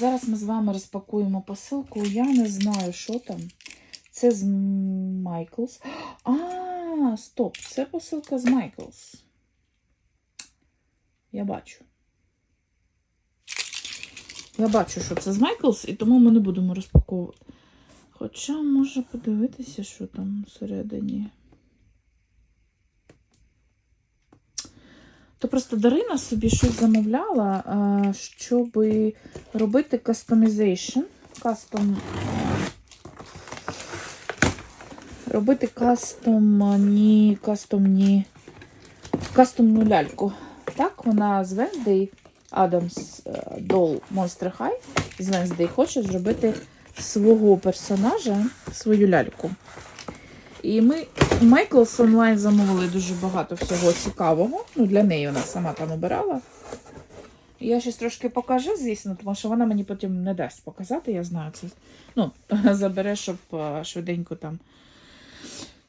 зараз ми з вами розпакуємо посилку. Я не знаю, що там. Це з Майклс. А, стоп, це посилка з Майклс. Я бачу. Я бачу, що це з Майклс, і тому ми не будемо розпаковувати. Хоча може подивитися, що там всередині. То просто Дарина собі щось замовляла, щоб робити кастомізейшн. Кастом. Робити кастомні, кастомні, кастомну ляльку. Так, вона з Wednesday Adams е, Doll Monster High з Wednesday хоче зробити свого персонажа, свою ляльку. І ми Майклс онлайн замовили дуже багато всього цікавого. Ну, для неї вона сама там обирала. Я щось трошки покажу, звісно, тому що вона мені потім не дасть показати, я знаю це. Ну, забере, щоб е, швиденько там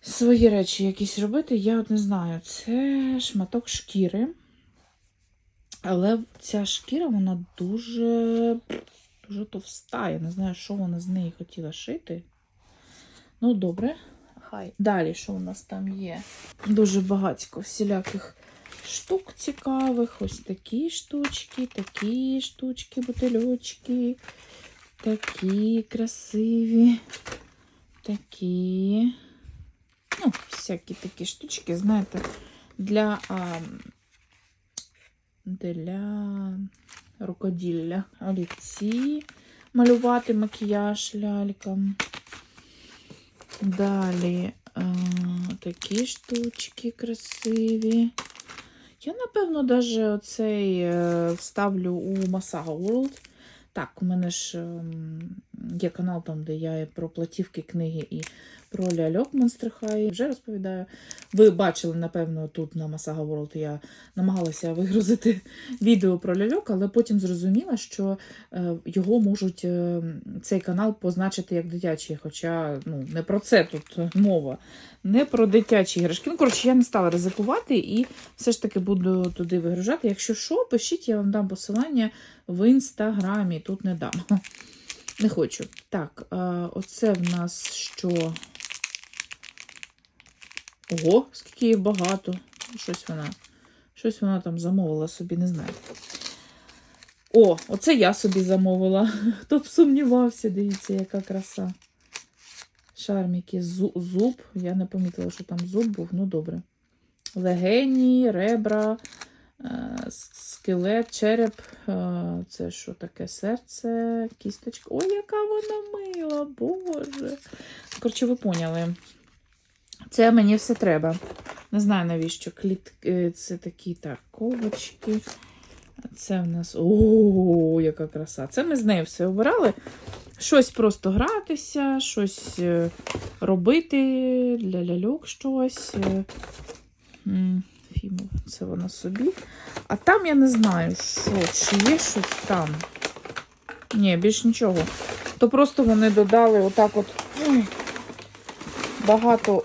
свої речі якісь робити. Я от не знаю. Це шматок шкіри. Але ця шкіра, вона дуже, дуже товста. Я не знаю, що вона з неї хотіла шити. Ну, добре. Хай. Далі, що у нас там є? Дуже багатько всіляких штук цікавих. Ось такі штучки, такі штучки, бутильочки, такі красиві, такі. Ну, всякі такі штучки, знаєте, для, а, для рукоділля. Олівці малювати макіяж лялькам. Далі е, такі штучки красиві. Я, напевно, навіть оцей е, вставлю у Massa World. Так, у мене ж ем, є канал там, де я про платівки, книги і про ляльок High вже розповідаю. Ви бачили, напевно, тут на Masaga World я намагалася вигрузити відео про ляльок, але потім зрозуміла, що е, його можуть е, цей канал позначити як дитячий. Хоча ну, не про це тут мова, не про дитячі іграшки. Ну, коротше, я не стала ризикувати і все ж таки буду туди вигружати. Якщо що, пишіть, я вам дам посилання в інстаграмі. Тут не дам. Не хочу. Так, е, оце в нас що? Ого, скільки їх багато. Щось вона, щось вона там замовила собі, не знаю. О, оце я собі замовила. Хто б сумнівався, дивіться, яка краса. Шарміки, зуб. Я не помітила, що там зуб був, ну добре. Легені, ребра, скелет, череп. е, Це що таке? Серце, кісточка. Ой, яка вона мила, боже. Коротше, ви поняли. Це мені все треба. Не знаю навіщо. Кліт... е, Це такі так, ковочки. Це в нас. О, яка краса! Це ми з нею все обирали. Щось просто гратися, щось е, робити для ляльок щось. Е. Це вона собі. А там я не знаю, що, чи є щось там. Ні, більш нічого. То просто вони додали отак от. Ой, багато.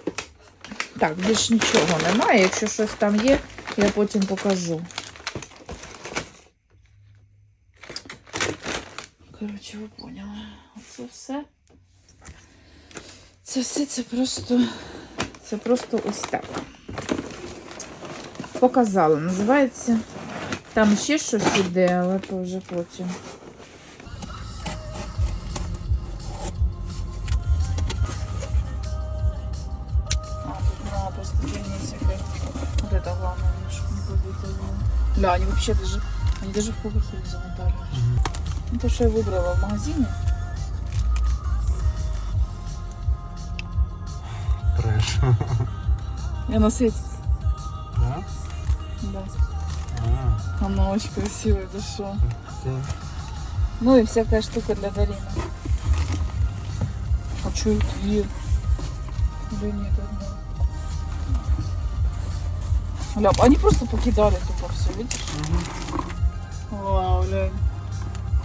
Так, більш нічого немає. Якщо щось там є, я потім покажу. Коротше, ви поняли. Оце все. Це все це просто. Це просто ось так Показала. Називається. Там ще щось іде, але то вже потім. А, тут много просто себе. Вот это главное, чтобы не побито. Ля, они вообще даже, они даже в поверху их замотали. Ну, то, что я выбрала в магазине. Трэш. И она светится. очень ты что? ты. Ну и всякая штука для Дарины. А что это? Или нет, одна? Ля, они просто покидали тупо все, видишь? Вау, глянь.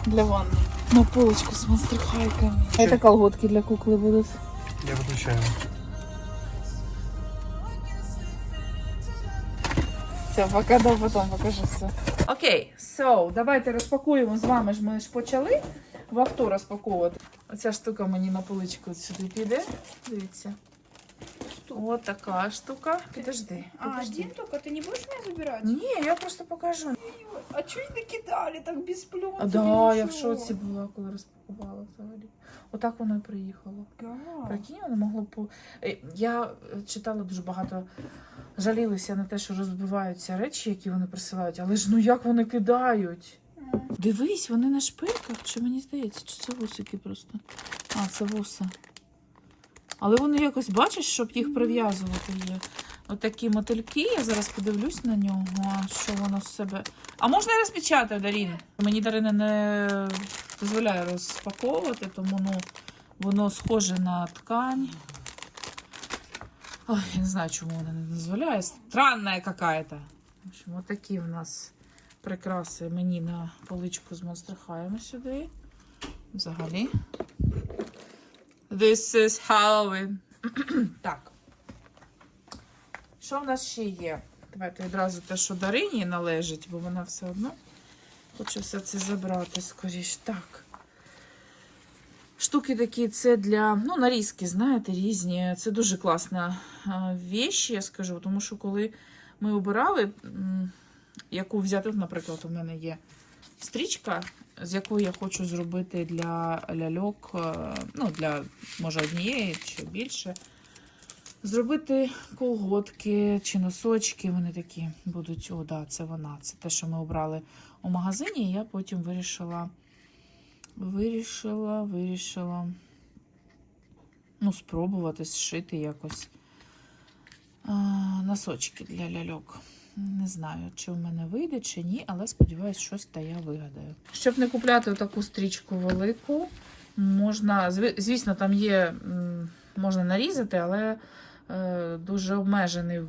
Для ванны. На полочку с монстрхайками. Чё? Это колготки для куклы будут. Я выключаю. Все, пока да, потом покажу все. Окей, so, давайте розпакуємо з вами ж ми ж почали. в авто розпаковувати. Оця штука мені на поличку сюди піде. Дивіться. От така штука. Підожди. А, підожди. один только? Ты не будешь меня забирать? Ні, я просто покажу. А чё не накидали так без пленки? А да, я в шоці була, коли розпакувала взагалі. Отак воно і приїхало. Прикинь, воно могло по. Е, Я читала дуже багато. Жалілися на те, що розбиваються речі, які вони присилають, але ж ну як вони кидають? Дивись, вони на шпильках, чи мені здається, чи це вусики просто. А, це вуса. Але вони якось бачиш, щоб їх прив'язувати є. Отакі мотильки, я зараз подивлюсь на нього, що воно з себе. А можна я розпечатаю, Дарін? Мені Дарина не дозволяє розпаковувати, тому ну, воно схоже на ткань. Ой, я не знаю, чому вона не дозволяє. Странна какая-то. В общем, отакі в нас прикраси мені на поличку з Monster сюди. Взагалі. This is Halloween. так. Що в нас ще є? Давайте відразу те, що Дарині належить, бо вона все одно хоче все це забрати скоріш. Так. Штуки такі, це для, ну, нарізки, знаєте, різні. Це дуже класна віч, я скажу, тому що коли ми обирали, яку взяти, наприклад, у мене є стрічка, з якою я хочу зробити для ляльок, е, ну, для, може, однієї чи більше. Зробити колготки чи носочки, вони такі будуть. О, да, це вона. Це те, що ми обрали у магазині, і я потім вирішила, вирішила, вирішила ну, спробувати зшити якось а, носочки для ляльок. Не знаю, чи в мене вийде, чи ні, але сподіваюсь, щось та я вигадаю. Щоб не купляти таку стрічку велику, можна, звісно, там є, можна нарізати, але е, дуже обмежений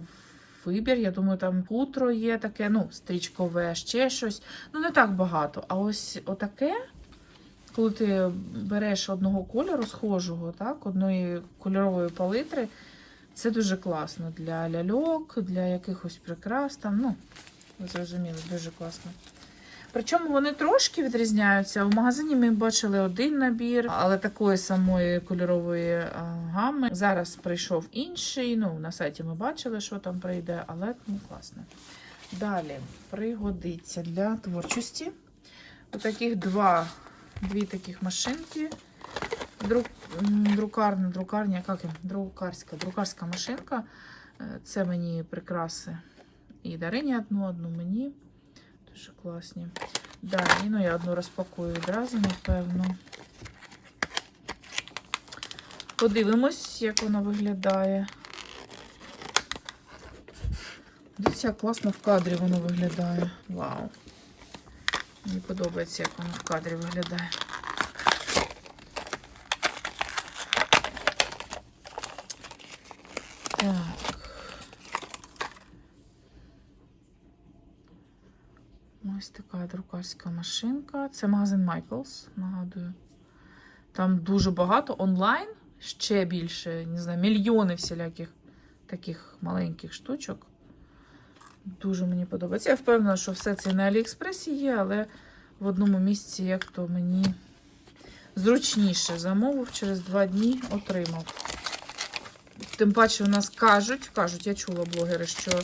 вибір. Я думаю, там хутро є таке, ну, стрічкове, ще щось. Ну, не так багато. А ось отаке, коли ти береш одного кольору схожого, так, одної кольорової палитри, це дуже класно для ляльок, для якихось прикрас. Там, ну, ви зрозуміли, дуже класно. Причому вони трошки відрізняються. В магазині ми бачили один набір, але такої самої кольорової гами. Зараз прийшов інший. Ну, на сайті ми бачили, що там прийде, але ну, класно. Далі пригодиться для творчості. Отаких два, дві таких машинки. Друк, друкарна, друкарня, як? Друкарська, друкарська машинка. Е, Це мені прикраси. І Дарині одну, одну мені. Дуже класні. Далі, ну я одну розпакую відразу, напевно. Подивимось, як вона виглядає. Дивіться, як класно в кадрі воно виглядає. Вау. Мені подобається, як воно в кадрі виглядає. Так. Ось така друкарська машинка. Це магазин Michaels, нагадую. Там дуже багато онлайн, ще більше, не знаю, мільйони всіляких таких маленьких штучок. Дуже мені подобається. Я впевнена, що все це на Аліекспресі є, але в одному місці як то мені зручніше замовив, через два дні отримав. Тим паче, у нас кажуть, кажуть, я чула блогери, що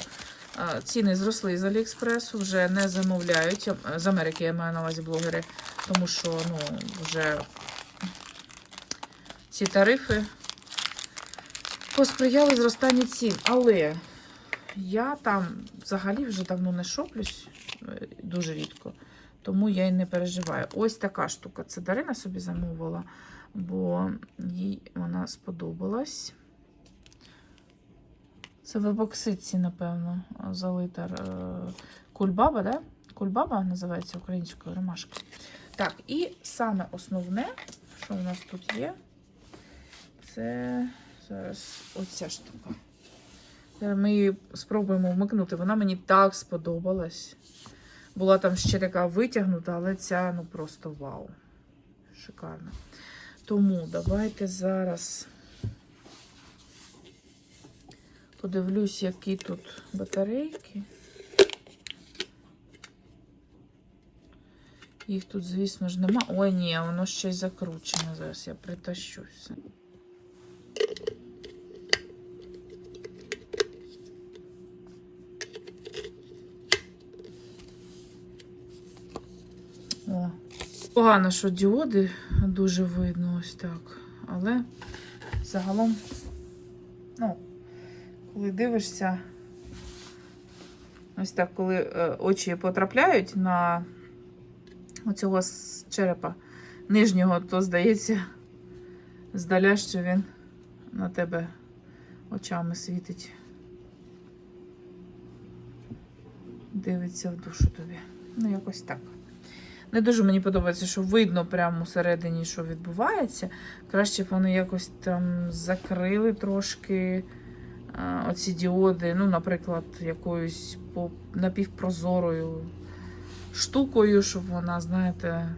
ціни зросли з Аліекспресу, вже не замовляють. З Америки я маю на увазі блогери, тому що ну, вже ці тарифи посприяли зростанню цін. Але я там взагалі вже давно не шоплюсь, е, дуже рідко, тому я й не переживаю. Ось така штука. Це Дарина собі замовила, бо їй вона сподобалась. Це в ебоксидці, напевно, залита е, кульбаба, да? Кульбаба називається українською ромашка. Так, і саме основне, що у нас тут є, це зараз оця штука. Зараз Ми її спробуємо вмикнути. Вона мені так сподобалась. Була там ще така витягнута, але ця ну просто вау. Шикарно. Тому давайте зараз подивлюсь, які тут батарейки. Їх тут, звісно ж, нема. Ой, ні, воно ще й закручене. Зараз я притащу все. О. Погано, що діоди дуже видно ось так. Але загалом, ну, коли дивишся, ось так, коли е, очі потрапляють на оцього черепа нижнього, то здається, здаля, що він на тебе очами світить. Дивиться в душу тобі. Ну, якось так. Не дуже мені подобається, що видно прямо всередині, що відбувається. Краще б вони якось там закрили трошки оці діоди, ну, наприклад, якоюсь напівпрозорою штукою, щоб вона, знаєте,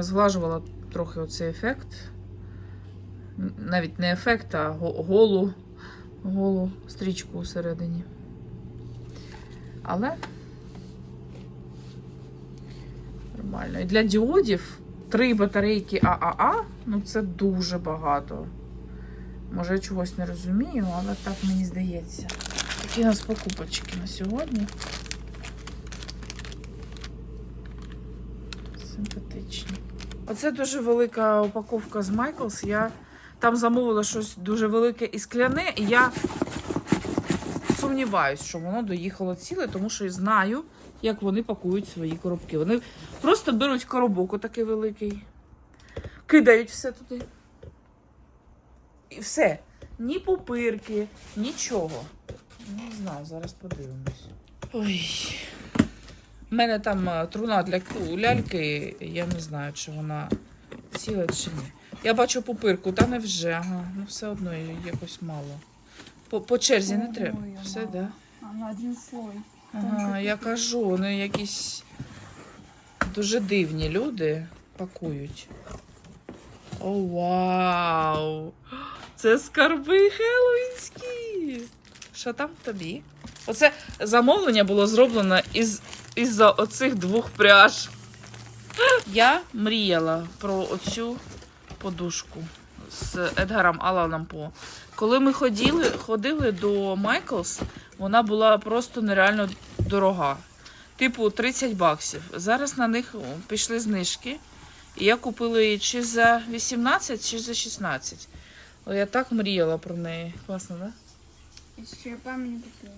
зглажувала трохи оцей ефект. Навіть не ефект, а голу, голу стрічку всередині. Але нормально. І для діодів три батарейки ААА, ну це дуже багато. Може, я чогось не розумію, але так мені здається. Такі у нас покупочки на сьогодні. Симпатичні. Оце дуже велика упаковка з Michaels. Я там замовила щось дуже велике і скляне, і я сумніваюсь, що воно доїхало ціле, тому що я знаю, як вони пакують свої коробки. Вони просто беруть коробок отакий великий, кидають все туди. І все. Ні пупирки, нічого. Не знаю, зараз подивимось. Ой. У мене там е, труна для ляльки, я не знаю, чи вона ціла чи ні. Я бачу пупирку, та не вже, ага. Ну все одно її якось мало. По, по черзі не треба. Все, да? А, на один слой. Ага, я кажу, вони якісь дуже дивні люди пакують. О, вау! Це скарби хеллоуінські! Що там тобі? Оце замовлення було зроблено із, із-за оцих двох пряж. Я мріяла про оцю подушку з Едгаром Аланом По. Коли ми ходили, ходили до Майклс, вона була просто нереально дорога. Типу 30 баксів. Зараз на них пішли знижки. І я купила її чи за 18, чи за 16. Я так мріяла про неї. Класно, так? Да? Черепами не купила.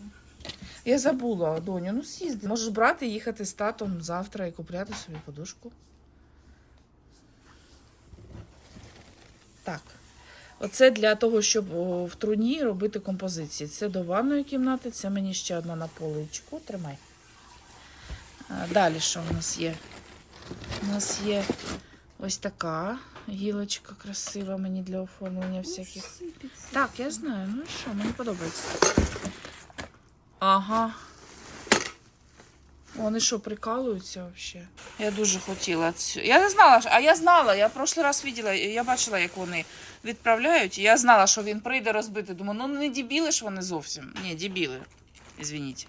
Я забула, доню, ну з'їзди. Можеш брати, їхати з татом завтра і купляти собі подушку. Так. Оце для того, щоб в труні робити композиції. Це до ванної кімнати, це мені ще одна на поличку. Тримай. Далі що у нас є? У нас є ось така гілочка красива мені для оформлення всяких. Сыпется. Так, я знаю. Ну що, мені подобається. Ага. Вони що, прикалуються взагалі? Я дуже хотіла цю. Я не знала, а я знала, я прошлий раз виділа, я бачила, як вони відправляють. і Я знала, що він прийде розбити. Думаю, ну не дебіли ж вони зовсім. Ні, дебіли. Извиніть.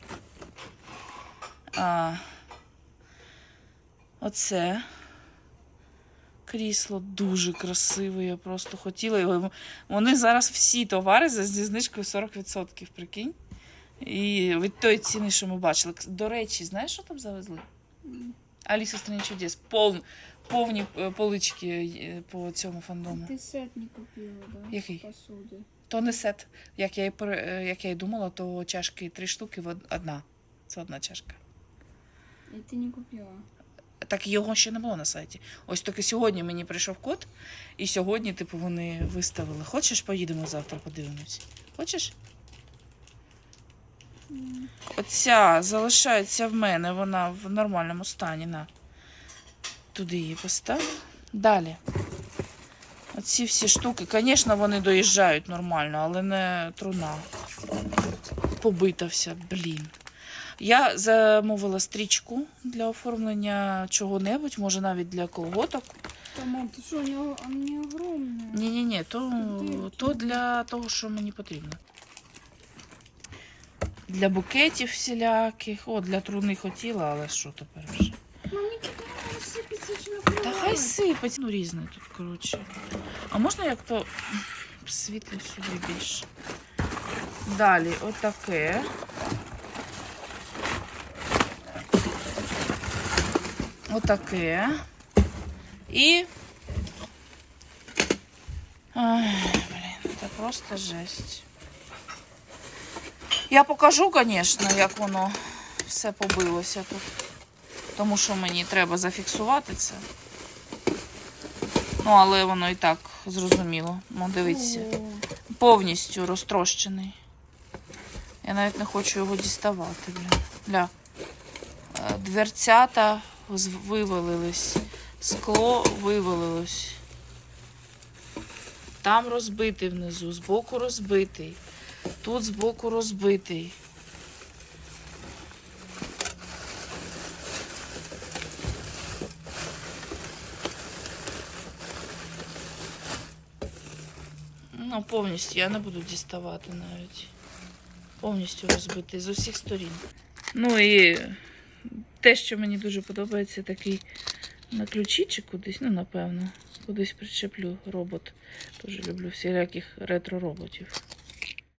А, оце. Крісло дуже красиве, я просто хотіла його. Вони зараз всі товари за зі знижкою 40%, прикинь. І від тої ціни, що ми бачили. Кс- До речі, знаєш, що там завезли? М. Аліса в страні чудес. Пов... Повні е, полички е, по цьому фандому. Ты сет не купила, да? Який? Посуды. То не сет. Як я і, пере- е, як я і думала, то чашки три штуки в од- одна. Це одна чашка. И ты не купила. Так його ще не було на сайті. Ось тільки сьогодні мені прийшов код, і сьогодні, типу, вони виставили. Хочеш, поїдемо завтра, подивимось? Хочеш? Оця залишається в мене, вона в нормальному стані. На. Туди її постав. Далі. Оці всі штуки, звісно, вони доїжджають нормально, але не труна. Побита вся, блін. Я замовила стрічку для оформлення чого-небудь, може навіть для колготок. Тамара, ты что, они, они огромные. Ні-ні-ні, то, то для того, що мені потрібно. Для букетів всіляких. О, для труни хотіла, але що тепер вже? Ну, Та хай сипать. Ну, різне тут, коротше. А можна як то світло сюди більше? Далі, отаке. Отаке. І. Ай, блін, це просто жесть. Я покажу, звісно, як воно все побилося тут. Тому що мені треба зафіксувати це. Ну, але воно і так зрозуміло. Ну, дивіться, повністю розтрощений. Я навіть не хочу його діставати. Бля. Бля. Е, Дверцята вивалились, скло вивалилось. Там розбитий внизу, збоку розбитий. Тут збоку розбитий. Ну, повністю я не буду діставати навіть. Повністю розбитий з усіх сторін. Ну і те, що мені дуже подобається, такий на ключі кудись, ну, напевно, кудись причеплю робот. Дуже люблю всіляких ретро-роботів.